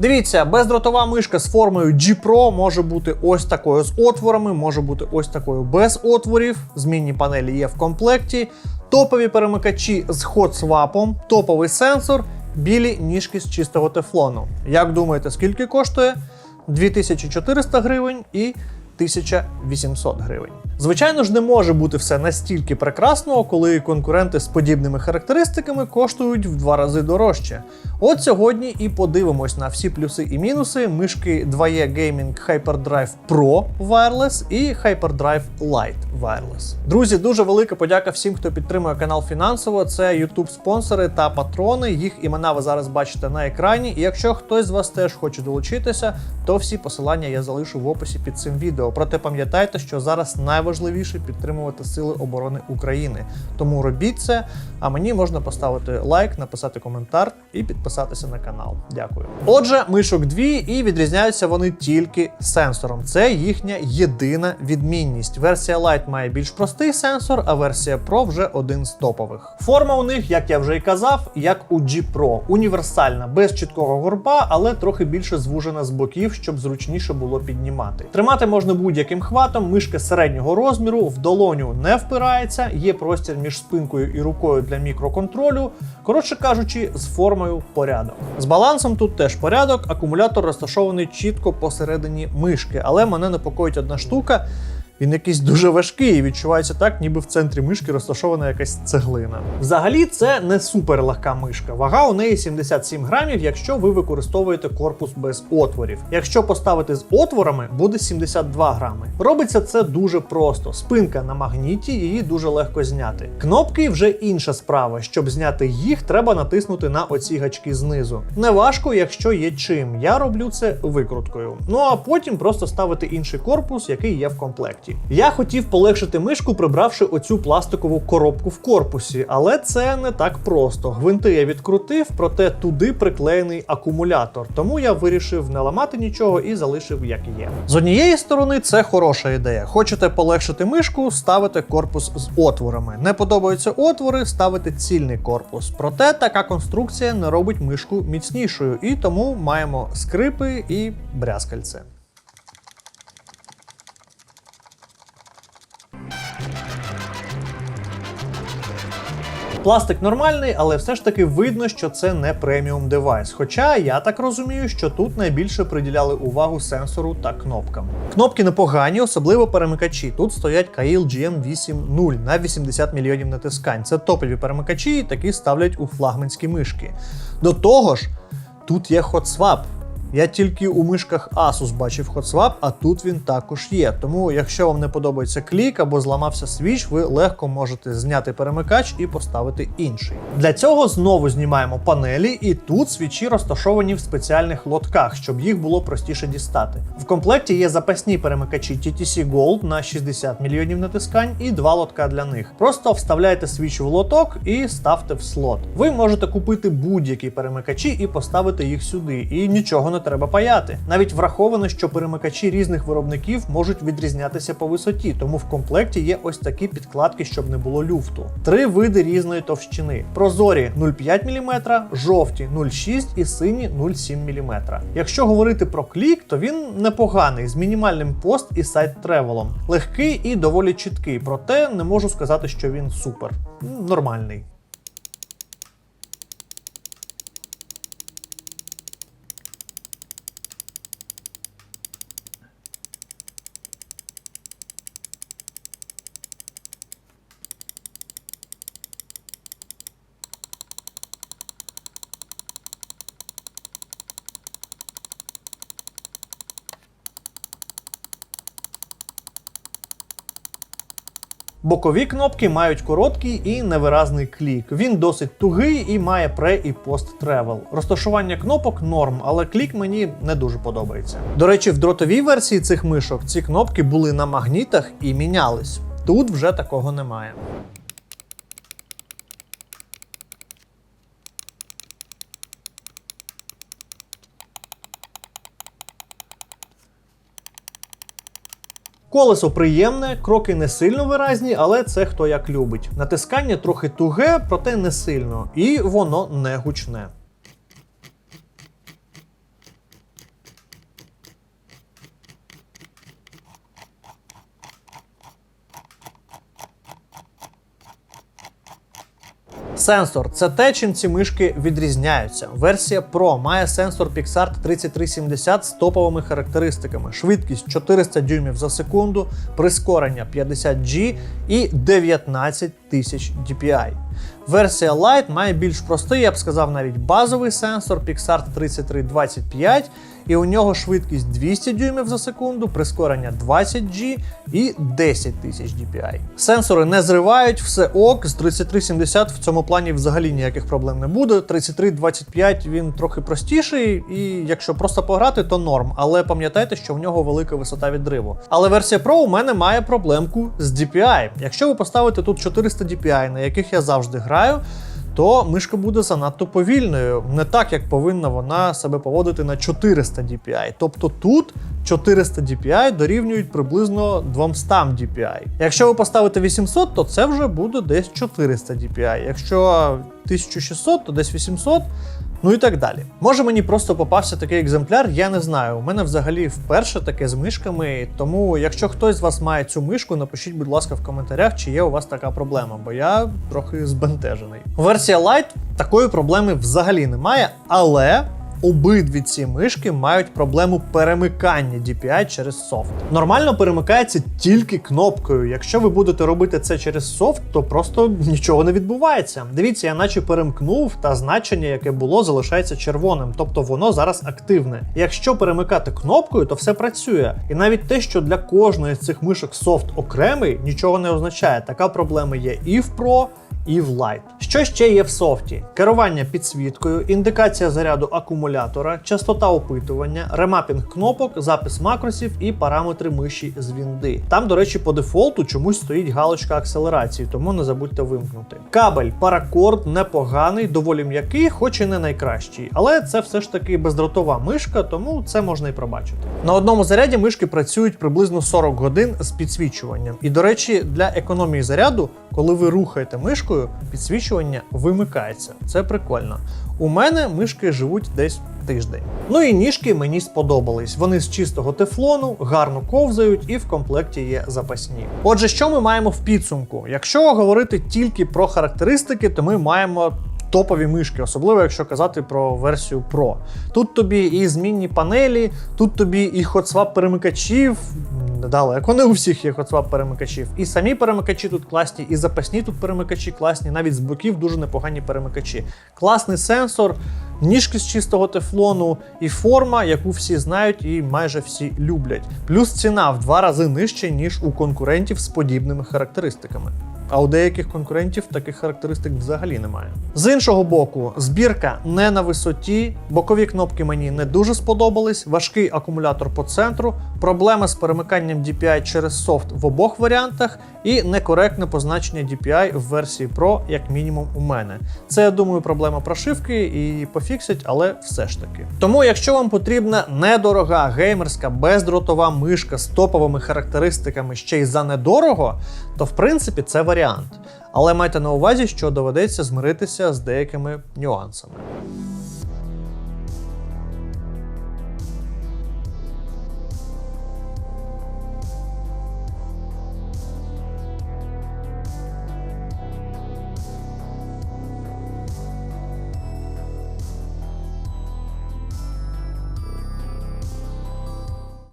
Дивіться, бездротова мишка з формою G Pro може бути ось такою з отворами, може бути ось такою без отворів. Змінні панелі є в комплекті. Топові перемикачі з хот-свапом, топовий сенсор, білі ніжки з чистого тефлону. Як думаєте, скільки коштує? 2400 гривень і 1800 гривень. Звичайно ж, не може бути все настільки прекрасно, коли конкуренти з подібними характеристиками коштують в два рази дорожче. От сьогодні і подивимось на всі плюси і мінуси мишки 2E Gaming HyperDrive Pro Wireless і HyperDrive Lite Wireless. Друзі, дуже велика подяка всім, хто підтримує канал фінансово. Це YouTube спонсори та патрони. Їх імена ви зараз бачите на екрані. І якщо хтось з вас теж хоче долучитися, то всі посилання я залишу в описі під цим відео. Проте пам'ятайте, що зараз найважливіше підтримувати Сили оборони України. Тому робіть це. А мені можна поставити лайк, написати коментар і підписатися на канал. Дякую. Отже, мишок дві, і відрізняються вони тільки сенсором. Це їхня єдина відмінність. Версія Lite має більш простий сенсор, а версія Pro вже один з топових. Форма у них, як я вже і казав, як у G Pro. універсальна, без чіткого горба, але трохи більше звужена з боків, щоб зручніше було піднімати. Тримати можна будь-яким хватом, мишка середнього розміру, в долоню не впирається, є простір між спинкою і рукою для мікроконтролю. Коротше кажучи, з формою порядок. З балансом тут теж порядок, акумулятор розташований чітко посередині мишки, але мене непокоїть одна штука. Він якийсь дуже важкий і відчувається так, ніби в центрі мишки розташована якась цеглина. Взагалі, це не супер легка мишка. Вага у неї 77 грамів, якщо ви використовуєте корпус без отворів. Якщо поставити з отворами, буде 72 грами. Робиться це дуже просто. Спинка на магніті, її дуже легко зняти. Кнопки вже інша справа. Щоб зняти їх, треба натиснути на оці гачки знизу. Неважко, якщо є чим. Я роблю це викруткою. Ну а потім просто ставити інший корпус, який є в комплекті. Я хотів полегшити мишку, прибравши оцю пластикову коробку в корпусі, але це не так просто. Гвинти я відкрутив, проте туди приклеєний акумулятор. Тому я вирішив не ламати нічого і залишив як є. З однієї сторони, це хороша ідея. Хочете полегшити мишку, ставите корпус з отворами. Не подобаються отвори, ставите цільний корпус. Проте така конструкція не робить мишку міцнішою, і тому маємо скрипи і брязкальце. Пластик нормальний, але все ж таки видно, що це не преміум девайс. Хоча я так розумію, що тут найбільше приділяли увагу сенсору та кнопкам. Кнопки непогані, особливо перемикачі. Тут стоять Kail GM80 на 80 мільйонів натискань. Це топові перемикачі, такі ставлять у флагманські мишки. До того ж, тут є HotSwap. Я тільки у мишках Asus бачив HotSwap, а тут він також є. Тому, якщо вам не подобається клік або зламався свіч, ви легко можете зняти перемикач і поставити інший. Для цього знову знімаємо панелі, і тут свічі розташовані в спеціальних лотках, щоб їх було простіше дістати. В комплекті є запасні перемикачі TTC Gold на 60 мільйонів натискань і два лотка для них. Просто вставляєте свіч в лоток і ставте в слот. Ви можете купити будь-які перемикачі і поставити їх сюди, і нічого не треба паяти. Навіть враховано, що перемикачі різних виробників можуть відрізнятися по висоті, тому в комплекті є ось такі підкладки, щоб не було люфту. Три види різної товщини: прозорі 0,5 мм, жовті 0,6 і сині 0,7 мм. Якщо говорити про клік, то він непоганий з мінімальним пост і сайт тревелом. Легкий і доволі чіткий, проте не можу сказати, що він супер. Нормальний. Бокові кнопки мають короткий і невиразний клік. Він досить тугий і має пре і пост тревел. Розташування кнопок норм, але клік мені не дуже подобається. До речі, в дротовій версії цих мишок ці кнопки були на магнітах і мінялись. Тут вже такого немає. Колесо приємне, кроки не сильно виразні, але це хто як любить. Натискання трохи туге, проте не сильно, і воно не гучне. Сенсор це те, чим ці мишки відрізняються. Версія Pro має сенсор Pixart 3370 з топовими характеристиками: швидкість 400 дюймів за секунду, прискорення 50G і 19 тисяч DPI. Версія Lite має більш простий, я б сказав, навіть базовий сенсор Pixart 3325, і у нього швидкість 200 дюймів за секунду, прискорення 20G і 10 тисяч DPI. Сенсори не зривають, все ок. З 3370 в цьому плані взагалі ніяких проблем не буде. 3325 він трохи простіший, і якщо просто пограти, то норм. Але пам'ятайте, що в нього велика висота відриву. Але версія Pro у мене має проблемку з DPI. Якщо ви поставите тут 400 DPI, на яких я завжди граю, то мишка буде занадто повільною, не так, як повинна вона себе поводити на 400 DPI. Тобто тут 400 DPI дорівнюють приблизно 200 DPI. Якщо ви поставите 800, то це вже буде десь 400 DPI. Якщо 1600, то десь 800. Ну і так далі. Може мені просто попався такий екземпляр, я не знаю. У мене взагалі вперше таке з мишками. Тому, якщо хтось з вас має цю мишку, напишіть, будь ласка, в коментарях, чи є у вас така проблема, бо я трохи збентежений. Версія Lite такої проблеми взагалі немає, але. Обидві ці мишки мають проблему перемикання DPI через софт. Нормально перемикається тільки кнопкою. Якщо ви будете робити це через софт, то просто нічого не відбувається. Дивіться, я наче перемкнув, та значення, яке було, залишається червоним, тобто воно зараз активне. Якщо перемикати кнопкою, то все працює. І навіть те, що для кожної з цих мишок софт окремий, нічого не означає. Така проблема є і в Pro, і в Lite. Що ще є в софті? Керування підсвіткою, індикація заряду акумулятора, частота опитування, ремапінг кнопок, запис макросів і параметри миші з вінди. Там, до речі, по дефолту чомусь стоїть галочка акселерації, тому не забудьте вимкнути. Кабель паракорд непоганий, доволі м'який, хоч і не найкращий. Але це все ж таки бездротова мишка, тому це можна і пробачити. На одному заряді мишки працюють приблизно 40 годин з підсвічуванням. І, до речі, для економії заряду, коли ви рухаєте мишкою, підсвічування вимикається. Це прикольно. У мене мишки живуть десь тиждень. Ну і ніжки мені сподобались. Вони з чистого тефлону, гарно ковзають і в комплекті є запасні. Отже, що ми маємо в підсумку? Якщо говорити тільки про характеристики, то ми маємо. Топові мишки, особливо якщо казати про версію Pro. Тут тобі і змінні панелі, тут тобі і хотсвап перемикачів. Далеко не у всіх є хотсвап перемикачів. І самі перемикачі тут класні, і запасні тут перемикачі класні, навіть з боків дуже непогані перемикачі. Класний сенсор, ніжки з чистого тефлону і форма, яку всі знають і майже всі люблять. Плюс ціна в два рази нижче, ніж у конкурентів з подібними характеристиками. А у деяких конкурентів таких характеристик взагалі немає. З іншого боку, збірка не на висоті, бокові кнопки мені не дуже сподобались, важкий акумулятор по центру, проблеми з перемиканням DPI через софт в обох варіантах і некоректне позначення DPI в версії Pro, як мінімум, у мене. Це, я думаю, проблема прошивки і пофіксять, але все ж таки. Тому, якщо вам потрібна недорога геймерська бездротова мишка з топовими характеристиками ще й за недорого, то в принципі це варіант. Але майте на увазі, що доведеться змиритися з деякими нюансами.